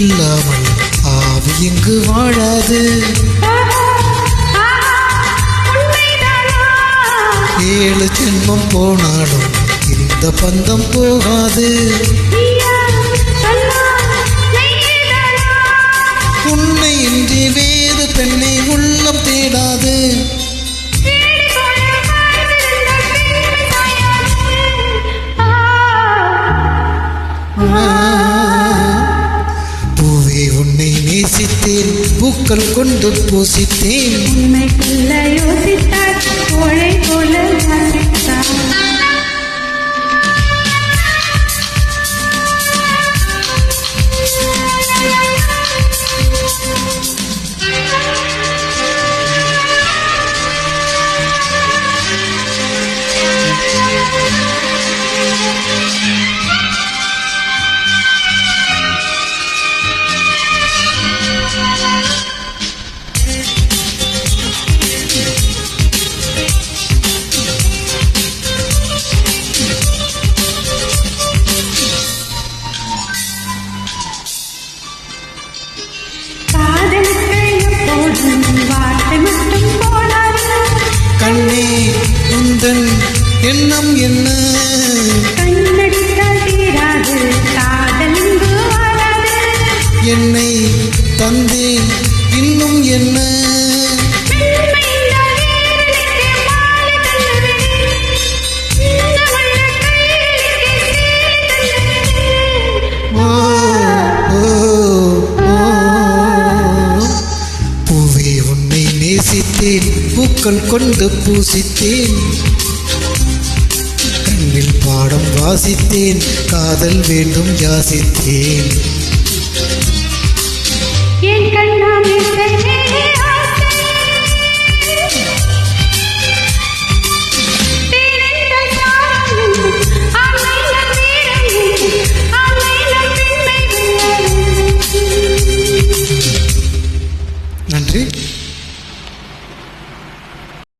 இல்லாமல் ஆவி எங்கு வாழாது. ஏழு ஜென்மம் போனாலும் இந்த பந்தம் போகாது. உன்னை இன்றி வேறு பெண்ணை உள்ளம் தேடாது. பூக்கள் கொண்டு பூசித்தேன். உண்மைக்குள்ள யோசித்தாய் கோழை போல உந்தன் எண்ணம் என்ன? என்னை தந்தேன் இன்னும் என்ன? நேசித்தேன் பூக்கள் கொண்டு பூசித்தேன். கண்ணில் பாடம் வாசித்தேன். காதல் வேண்டும் யாசித்தேன். என் கண்ணால்